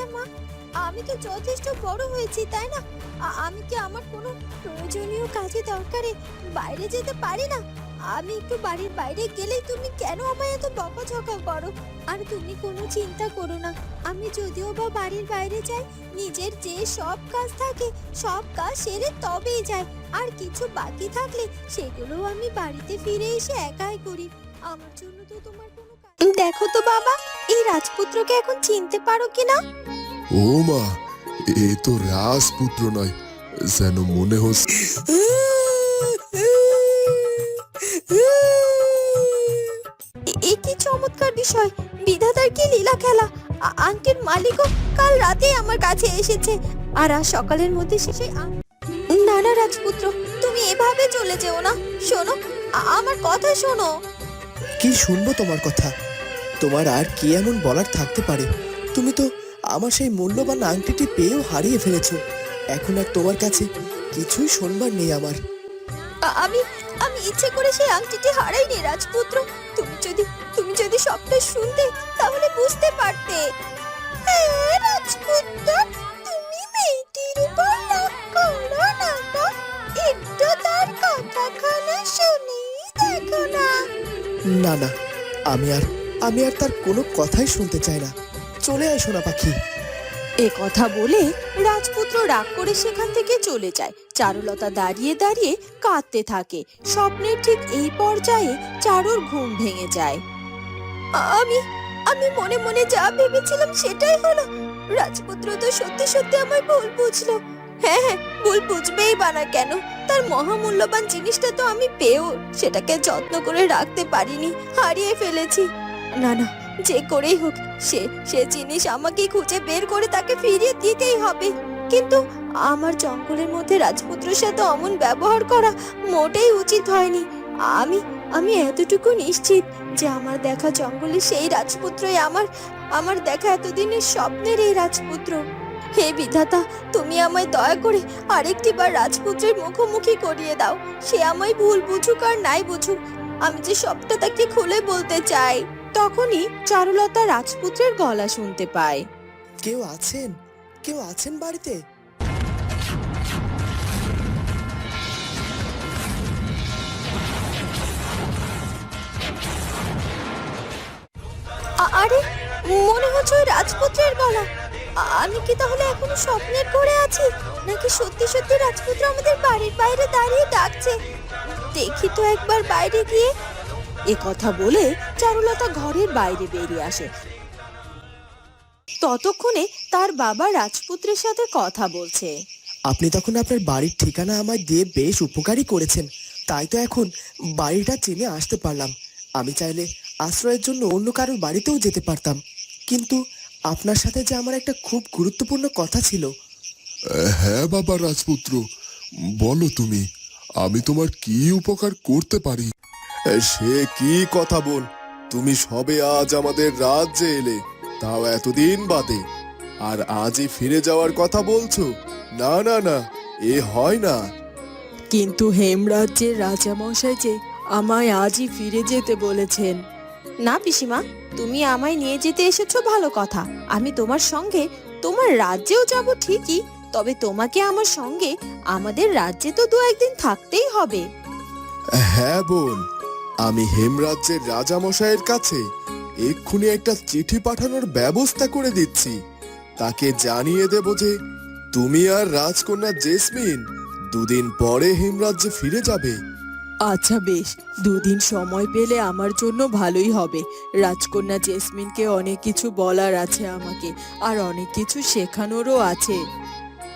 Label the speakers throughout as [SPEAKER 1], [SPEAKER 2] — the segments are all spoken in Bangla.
[SPEAKER 1] আচ্ছা মা, আমি তো যথেষ্ট বড় হয়েছি, তাই না? আমি কি আমার কোনো প্রয়োজনীয় কাজে দরকারে বাইরে যেতে পারি না? আমি একটু বাড়ির বাইরে গেলেই তুমি কেন আমায় এত বকাঝকা করো? আর তুমি কোনো চিন্তা করো না, আমি যদিও বা বাড়ির বাইরে যাই, নিজের যে সব কাজ থাকে, সব কাজ সেরে তবেই যাই। আর কিছু বাকি থাকলে সেগুলো আমি বাড়িতে ফিরে এসে একাই করি। আমার জন্য তো তোমার কোনো দেখো তো বাবা এই রাজপুত্রকে এখন চিনতে পারো কিনা?
[SPEAKER 2] ও মা এ তো রাজপুত্র নয় যেন মনে হচ্ছে।
[SPEAKER 1] এ- এ কি চমৎকার বিষয় বিধাতার কি লীলা খেলা? আংটির মালিকও কাল রাতে আমার কাছে এসেছে। আর আজ সকালের মধ্যে সে না না রাজপুত্র তুমি এভাবে চলে যেও না। শোনো আমার কথা শোনো।
[SPEAKER 3] কি শুনব তোমার কথা? তোমার আর কি এমন বলার থাকতে পারে? তুমি তো আমার সেই মূল্যবান আংটিটি পেয়েও হারিয়ে ফেলেছো। এখন আর তোমার কাছে কিছুই শুনবার নেই আমার।
[SPEAKER 1] আমি আমি ইচ্ছে করে সেই আংটিটি হারাইনি রাজপুত্র। তুমি যদি তুমি যদি সবটা শুনতে তাহলে বুঝতে পারতে। হ্যাঁ, রাজপুত্র তুমি মেয়েটির উপর রাগ করো না গো। একটু তার কথাখানা শুনেই দেখো না।
[SPEAKER 3] না না আমি আর আমি আর তার কোনো কথাই শুনতে চাই না। চলে আয় সোনা পাখি।
[SPEAKER 1] এ কথা বলে রাজপুত্র রাগ করে সেখান থেকে চলে যায়। চারুলতা দাঁড়িয়ে দাঁড়িয়ে কাঁদতে থাকে। স্বপ্নের ঠিক এই পর্যায়ে চারুর ঘুম ভেঙে যায়। আমি আমি মনে মনে যা ভেবেছিলাম সেটাই হলো। রাজপুত্র তো সত্যি সত্যি আমার ভুল বুঝলো। হ্যাঁ হ্যাঁ ভুল বুঝবেই বা না কেন? তার মহামূল্যবান জিনিসটা তো আমি পেয়েও সেটাকে যত্ন করে রাখতে পারিনি, হারিয়ে ফেলেছি। না না, যে করেই হোক, সে সে জিনিস আমাকে খুঁজে বের করে তাকে ফিরিয়ে দিতেই হবে। কিন্তু আমার জঙ্গলের মধ্যে রাজপুত্রের সাথে অমন ব্যবহার করা মোটেই উচিত হয়নি। আমি আমি এতটুকু নিশ্চিত যে আমার দেখা জঙ্গলে সেই রাজপুত্রই আমার আমার দেখা এতদিনের স্বপ্নের এই রাজপুত্র। হে বিধাতা, তুমি আমায় দয়া করে আরেকটি বার রাজপুত্রের মুখোমুখি করিয়ে দাও। সে আমায় ভুল বুঝুক আর নাই বুঝুক। আমি যে সবটা তাকে খুলে বলতে চাই। তখনই চারুলতা রাজপুত্রের গলা শুনতে পায়।
[SPEAKER 3] কেউ আছেন? কেউ আছেন বাড়িতে?
[SPEAKER 1] আ- আরে মনে হচ্ছে ওই রাজপুত্রের গলা। আ- আমি কি তাহলে এখনও স্বপ্নের করে আছি? নাকি সত্যি সত্যি রাজপুত্র আমাদের বাড়ির বাইরে দাঁড়িয়ে ডাকছে? দেখি তো একবার বাইরে গিয়ে এ কথা বলে চারুলতা ঘরের বাইরে বেরিয়ে আসে। ততক্ষণে তার বাবা রাজপুত্রের সাথে কথা বলছে।
[SPEAKER 3] আপনি তখন আপনার বাড়ির ঠিকানা আমায় দিয়ে বেশ উপকারী করেছেন। তাই তো এখন বাড়িটা চিনে আসতে পারলাম। আমি চাইলে আশ্রয়ের জন্য অন্য কারোর বাড়িতেও যেতে পারতাম। কিন্তু আপনার সাথে যে আমার একটা খুব গুরুত্বপূর্ণ কথা ছিল।
[SPEAKER 2] হ্যাঁ বাবা রাজপুত্র বলো তুমি আমি তোমার কি উপকার করতে পারি? সে কি কথা বল তুমি সবে আজ আমাদের রাজ্যে এলে তাও এতদিন বাদে। আর আজই ফিরে যাওয়ার কথা বলছো? না না না এ হয় না।
[SPEAKER 4] কিন্তু হেমরাজ্যের রাজামশাই যে আমায় আজই ফিরে যেতে বলেছেন।
[SPEAKER 1] না পিসিমা তুমি আমায় নিয়ে যেতে এসেছ ভালো কথা। আমি তোমার সঙ্গে তোমার রাজ্যেও যাব ঠিকই তবে তোমাকে আমার সঙ্গে আমাদের রাজ্যে তো দু একদিন থাকতেই হবে।
[SPEAKER 2] হ্যাঁ বোন আমি হেমরাজ্যের রাজামশাইয়ের কাছে এক্ষুনি একটা চিঠি পাঠানোর ব্যবস্থা করে দিচ্ছি। তাকে জানিয়ে দেব যে তুমি আর রাজকন্যা জেসমিন দুদিন পরে হেমরাজ্যে ফিরে যাবে।
[SPEAKER 4] আচ্ছা বেশ দুদিন সময় পেলে আমার জন্য ভালোই হবে। রাজকন্যা জেসমিনকে অনেক কিছু বলার আছে আমাকে আর অনেক কিছু শেখানোরও আছে।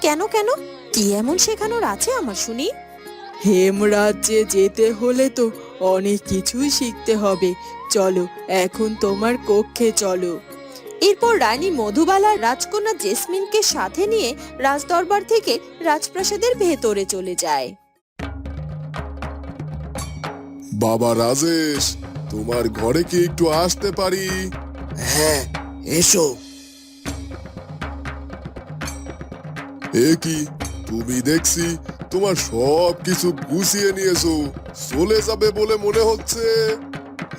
[SPEAKER 1] কেন কেন? কি এমন শেখানোর আছে আমার শুনি?
[SPEAKER 4] হেমরাজ্যে যেতে হলে তো অনেক কিছুই শিখতে হবে। চলো এখন তোমার কক্ষে চলো।
[SPEAKER 1] এরপর রানী মধুবালা রাজকন্যা জেসমিনকে সাথে নিয়ে রাজদরবার থেকে রাজপ্রাসাদের ভেতরে চলে যায়।
[SPEAKER 2] বাবা রাজেশ তোমার ঘরে কি একটু আসতে পারি?
[SPEAKER 3] হ্যাঁ এসো।
[SPEAKER 2] এ কি তুমি দেখছি তোমার সব কিছু গুছিয়ে নিয়েছো। চলে যাবে বলে মনে হচ্ছে।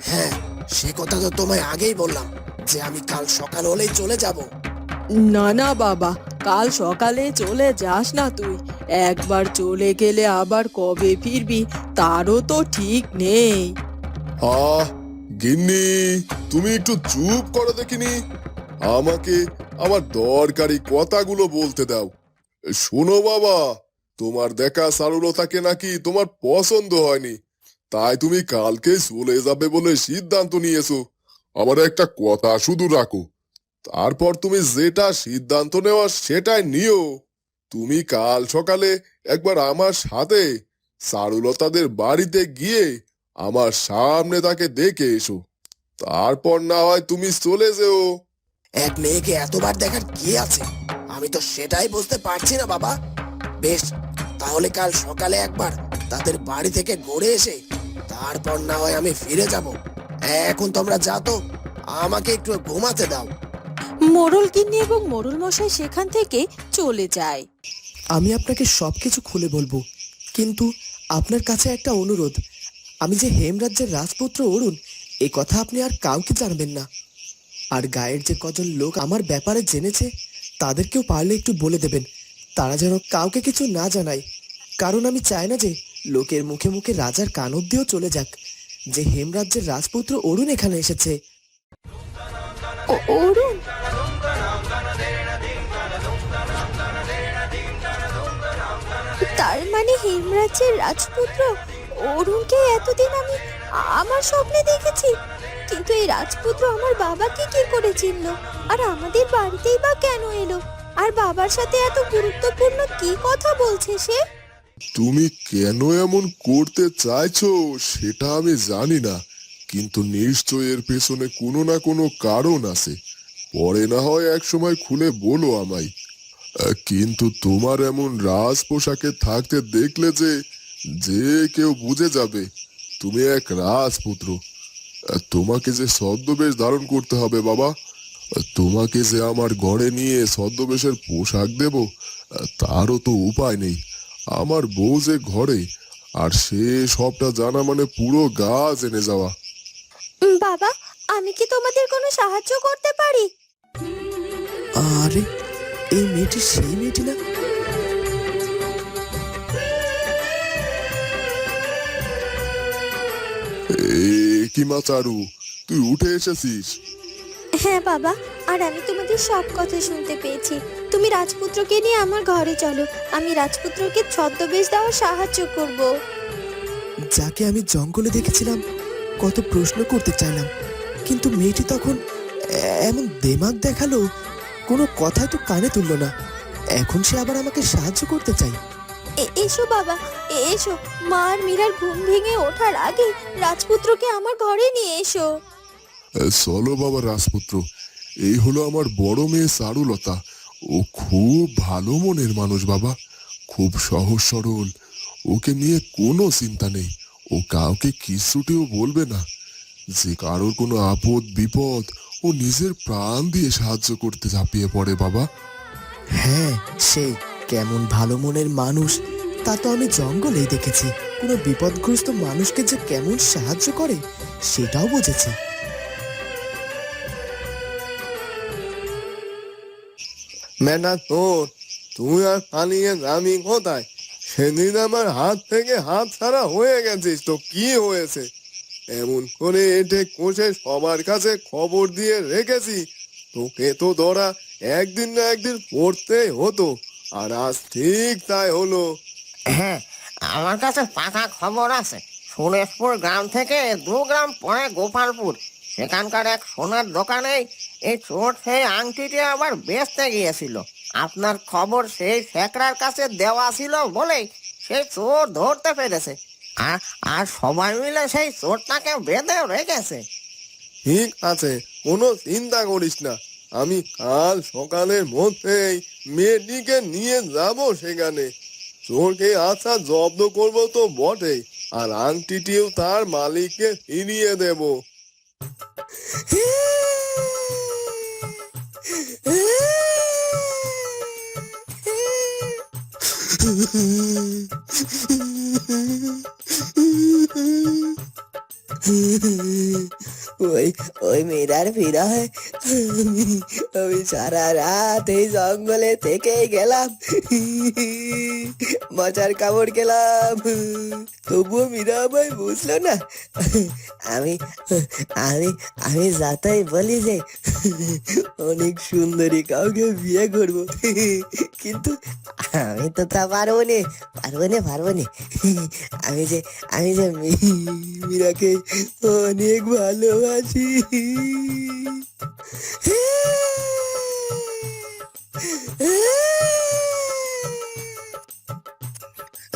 [SPEAKER 3] হ্যাঁ সে কথা তো তোমায় আগেই বললাম যে আমি কাল সকাল হলেই চলে যাব।
[SPEAKER 4] না না বাবা কাল সকালে চলে যাস না তুই। একবার চলে গেলে আবার কবে ফিরবি তারও তো ঠিক নেই।
[SPEAKER 2] আহ গিন্নি তুমি একটু চুপ করো দেখিনি? আমাকে আমার দরকারি কথাগুলো বলতে দাও। শোনো বাবা। তোমার দেখা সারুলতাকে নাকি তোমার পছন্দ হয়নি। তাই তুমি কালকে চলে যাবে বলে সিদ্ধান্ত নিয়েছো। আমার একটা কথা শুধু রাখো। তারপর তুমি যেটা সিদ্ধান্ত নেওয়া সেটাই নিও। তুমি কাল সকালে একবার আমার সাথে সারুলতাদের বাড়িতে গিয়ে আমার সামনে তাকে দেখে এসো। তারপর না হয় তুমি চলে যেও।
[SPEAKER 3] এক মেয়েকে এতবার দেখার কি আছে? আমি তো সেটাই বুঝতে পারছি না, বাবা। বেশ তাহলে কাল সকালে একবার তাদের বাড়ি থেকে ঘুরে এসে তারপর না হয় আমি ফিরে যাব। এখন তোমরা যা তো আমাকে একটু ঘুমাতে দাও।
[SPEAKER 1] মোড়ল গিন্নি এবং মোড়ল মশাই সেখান থেকে চলে যায়।
[SPEAKER 3] আমি আপনাকে সবকিছু খুলে বলব কিন্তু আপনার কাছে একটা অনুরোধ। আমি যে হেমরাজ্যের রাজপুত্র অরুণ এ কথা আপনি আর কাউকে জানবেন না। আর গায়ের যে কজন লোক আমার ব্যাপারে জেনেছে তাদেরকেও পারলে একটু বলে দেবেন। তারা যেন কাউকে কিছু না জানায়। কারণ আমি চাই না যে লোকের মুখে মুখে রাজার কান অব্দিও চলে যাক। যে হেমরাজ্যের রাজপুত্র অরুণ এখানে এসেছে।
[SPEAKER 1] অরুণ? তার মানে হেমরাজের রাজপুত্র অরুণকে এতদিন আমি আমার স্বপ্নে দেখেছি। কিন্তু এই রাজপুত্র আমার বাবাকে কি করে চিনলো? আর আমাদের বাড়িতেই বা কেন এলো? আর বাবার সাথে এত গুরুত্বপূর্ণ কি কথা বলছে সে?
[SPEAKER 2] তুমি কেন এমন করতে চাইছো সেটা আমি জানি না, কিন্তু নিশ্চয় এর পেছনে কোনো না কোনো কারণ আছে। পরে না হয় এক সময় খুলে বলো আমায়। কিন্তু তোমার এমন রাজ পোশাকে থাকতে দেখলে যে যে কেউ বুঝে যাবে, তুমি এক রাজপুত্র। তোমাকে যে ছদ্মবেশ ধারণ করতে হবে বাবা তোমাকে যে আমার ঘরে নিয়ে ছদ্মবেশের পোশাক দেব তারও তো উপায় নেই। আমার বউ যে ঘরে আর সে সবটা জানা মানে পুরো গা জেনে যাওয়া।
[SPEAKER 1] বাবা আমি কি তোমাদের কোনো সাহায্য করতে পারি?
[SPEAKER 3] আরে এই মেয়েটি সেই মেয়েটি না?
[SPEAKER 2] এ কি মা চারু তুই উঠে এসেছিস?
[SPEAKER 1] হ্যাঁ বাবা। আর আমি তোমাদের সব কথা শুনতে পেয়েছি। তুমি রাজপুত্রকে নিয়ে আমার ঘরে চলো। আমি রাজপুত্রকে ছদ্মবেশ দেওয়ার সাহায্য করব।
[SPEAKER 3] যাকে আমি জঙ্গলে দেখেছিলাম কত প্রশ্ন করতে চাইলাম। কিন্তু মেয়েটি তখন এমন দেমাগ দেখাল কোনো কথাই তো কানে তুলল না। এখন সে আবার আমাকে সাহায্য করতে চাই।
[SPEAKER 1] এসো বাবা। এসো। মা আর মীরার ঘুম ভেঙে ওঠার আগে রাজপুত্রকে আমার ঘরে নিয়ে এসো।
[SPEAKER 2] চলো বাবা রাজপুত্র, এই হলো আমার বড় মেয়ে চারুলতা ও খুব ভালো মনের মানুষ বাবা, খুব সহজ সরল। ওকে নিয়ে কোনো চিন্তা নেই, ও কাউকে কিচ্ছুটিও বলবে না। যে কারোর কোনো আপদ, বিপদ, ও নিজের প্রাণ দিয়ে সাহায্য করতে ঝাঁপিয়ে পড়ে বাবা।
[SPEAKER 3] হ্যাঁ সেই কেমন ভালো মনের মানুষ, তা তো আমি জঙ্গলেই দেখেছি। কোনো বিপদগ্রস্ত মানুষকে যে কেমন সাহায্য করে, সেটাও বুঝেছি।
[SPEAKER 5] মেনা তোর, তুই আর পালিয়ে যাবি কোথায়? সেদিন আমার হাত থেকে হাত ছাড়া হয়ে গেছিস তো কি হয়েছে? এমন করে এটে কষে সবার কাছে খবর দিয়ে রেখেছি। তোকে তো ধরা একদিন না একদিন পড়তেই হতো, আর আজ ঠিক তাই হলো।
[SPEAKER 6] হ্যাঁ আমার কাছে পাকা খবর আছে। সুরেশপুর গ্রাম থেকে দু গ্রাম পরে গোপালপুর। সেখানকার এক সোনার দোকানে এই চোর সেই আংটিটি আবার বেচতে গিয়েছিল। আপনার খবর সেই শেখরার কাছে দেওয়া ছিল বলেই সেই চোর ধরতে পেরেছে। আর আর সবাই মিলে সেই চোরটাকে বেঁধে রেখেছে।
[SPEAKER 5] ঠিক আছে, কোনো চিন্তা করিস না। আমি কাল সকালের মধ্যেই মেয়েটিকে নিয়ে যাব সেখানে। চোরকে আচ্ছা জব্দ করব তো বটেই, আর আংটিটিও তার মালিককে ফিরিয়ে দেব।
[SPEAKER 3] ওই ওই মেয়েটার বিরহে আমি আমি সারা রাত এই জঙ্গলে থেকেই গেলাম, মজার কামড় গেলাম তবুও মীরা আমায় বুঝলো না, আমি আমি আমি যাতাই বলি যে, অনেক সুন্দরী কাউকে বিয়ে করব, কিন্তু আমি তো তা পারব নে পারব নে পারব নে। আমি যে আমি যে মীরাকে অনেক ভালোবাসি।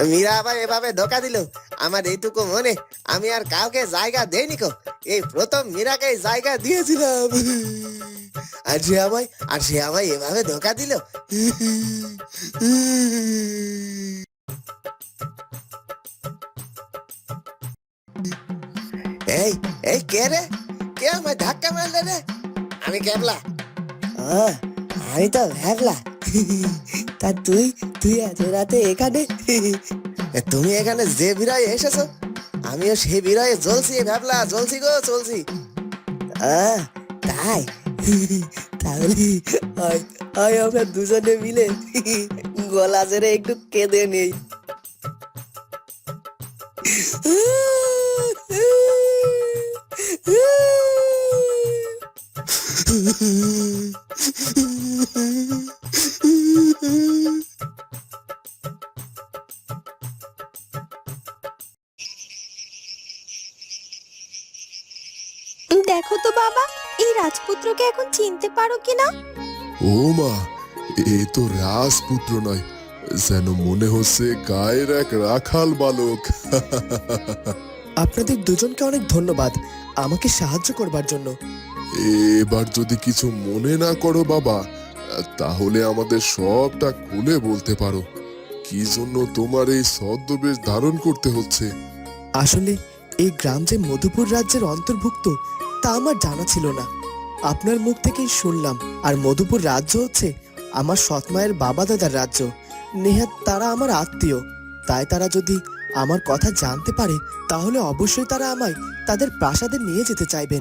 [SPEAKER 6] মীরা আবার এভাবে ধোকা দিল। আমার এইটুকু মনে আমি আর কাউকে জায়গা দেইনি কো। এই প্রথম মীরাকে জায়গা দিয়েছিলাম। আর সে আমায় আর সে আমায় এভাবে ধোকা দিল। এই এই কে রে? কে আমায় ধাক্কা মারলে রে? আমি
[SPEAKER 3] আহ, আমি তো ভাবলা তা তুই তুই এত রাতে এখানে?
[SPEAKER 6] তুমি এখানে যে বিরায় এসেছ? আমিও সে বিরায়ে জ্বলছি ভাবলা জ্বলছি গো চলছি
[SPEAKER 3] তাই? তাহলে হয় আমরা দুজনে মিলে গলা জেরে একটু কেঁদে নেই।
[SPEAKER 1] দেখো তো বাবা এই রাজপুত্রকে এখন চিনতে পারো কিনা?
[SPEAKER 2] ও মা এ তো রাজপুত্র নয় যেন মনে হচ্ছে গায়ের এক রাখাল বালক।
[SPEAKER 3] আপনাদের দুজনকে অনেক ধন্যবাদ আমাকে সাহায্য করবার জন্য।
[SPEAKER 2] এবার যদি কিছু মনে না করো বাবা তাহলে আমাদের সবটা খুলে বলতে পারো। কি জন্য তোমার এই ছদ্মবেশ ধারণ করতে হচ্ছে?
[SPEAKER 3] আসলে এই গ্রাম যে মধুপুর রাজ্যের অন্তর্ভুক্ত, তা আমার জানা ছিল না। আপনার মুখ থেকেই শুনলাম, আর মধুপুর রাজ্য হচ্ছে আমার সৎমায়ের বাবা দাদার রাজ্য। নেহাত তারা আমার আত্মীয়। তাই তারা যদি আমার কথা জানতে পারে, তাহলে অবশ্যই তারা আমায় তাদের প্রাসাদে নিয়ে যেতে চাইবেন।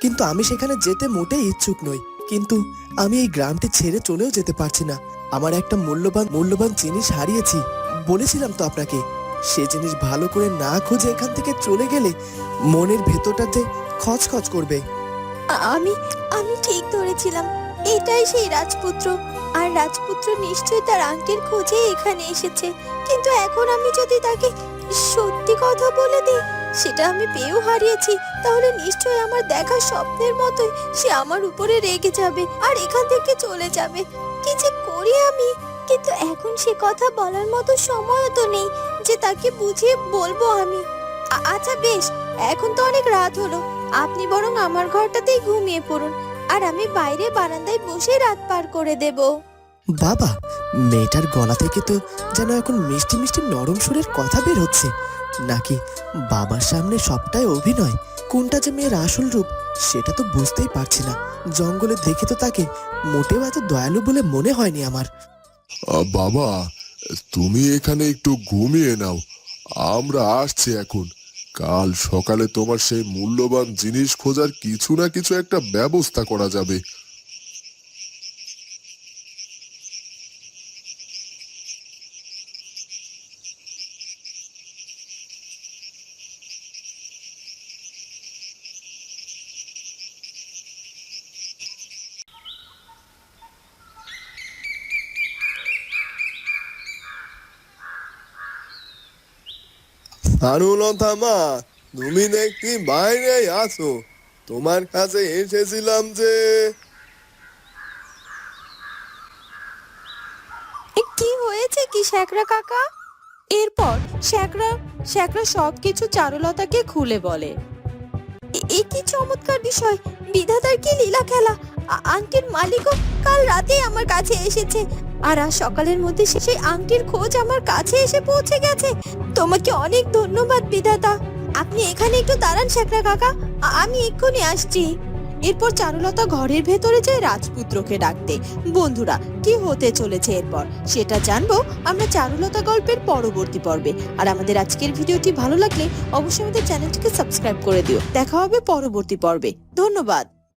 [SPEAKER 3] কিন্তু আমি সেখানে যেতে মোটেই ইচ্ছুক নই। কিন্তু আমি এই গ্রামটি ছেড়ে চলেও যেতে পারছি না। আমার একটা মূল্যবান মূল্যবান জিনিস হারিয়েছি। বলেছিলাম তো আপনাকে সে জিনিস ভালো করে না খুঁজে এখান থেকে চলে গেলে মনের ভেতরটাতে খচখচ করবে।
[SPEAKER 1] আমি আমি ঠিক ধরেছিলাম। এটাই সেই রাজপুত্র। আর রাজপুত্র নিশ্চয়ই তার আংটির খোঁজে এখানে এসেছে। কিন্তু এখন আমি যদি তাকে সত্যি কথা বলে দিই, সেটা আমি পেয়েও হারিয়েছি, তাহলে নিশ্চয়ই আমার দেখা স্বপ্নের মতোই সে আমার উপরে রেগে যাবে আর এখান থেকে চলে যাবে। কি যে করি আমি? কিন্তু এখন সে কথা বলার মতো সময়ও তো নেই যে তাকে বুঝিয়ে বলব আমি। আচ্ছা বেশ, এখন তো অনেক রাত হলো। আপনি বরং আমার ঘরটাতেই ঘুমিয়ে পড়ুন, আর আমি বাইরে বারান্দায় বসে রাত পার করে দেব।
[SPEAKER 3] বাবা, মেয়েটার গলা থেকে তো যেন এখন মিষ্টি মিষ্টি নরম সুরের কথা বের হচ্ছে। নাকি বাবার সামনে সবটাই অভিনয়? কোনটা যে মেয়ের আসল রূপ, সেটা তো বুঝতেই পারছি না। জঙ্গলে দেখে তো তাকে মোটেও এত দয়ালু বলে মনে হয়নি আমার।
[SPEAKER 2] আ, বাবা তুমি এখানে একটু ঘুমিয়ে নাও। আমরা আসছি এখন। কাল সকালে তোমার সেই মূল্যবান জিনিস খোঁজার কিছু না কিছু একটা ব্যবস্থা করা যাবে।
[SPEAKER 5] চারুলতা মা তুমি দেখি বাইরে আসো তোমার কাছে এসেছিলাম যে
[SPEAKER 1] কি হয়েছে কি শ্যাকরা কাকা?
[SPEAKER 4] এরপর শ্যাকরা শ্যাকরা সবকিছু চারুলতাকে খুলে বলে।
[SPEAKER 1] এ- কি চমৎকার বিষয়, বিধাতার কি লীলা খেলা আংটির মালিকও কাল রাতে আমার কাছে এসেছে। আর আজ সকালের মধ্যে সেই আংটির খোঁজ আমার কাছে এসে পৌঁছে গেছে। তোমাকে অনেক ধন্যবাদ, বিধাতা। আপনি এখানে একটু দাঁড়ান শ্যাকরা কাকা। আমি এক্ষুনি আসছি। এরপর চারুলতা ঘরের ভেতরে যায় রাজপুত্রকে ডাকতে। বন্ধুরা, কি হতে চলেছে এরপর? সেটা জানব আমরা চারুলতা গল্পের পরবর্তী পর্বে। আর আমাদের আজকের ভিডিওটি ভালো লাগলে অবশ্যই আমাদের চ্যানেলটিকে সাবস্ক্রাইব করে দিও। দেখা হবে পরবর্তী পর্বে। ধন্যবাদ।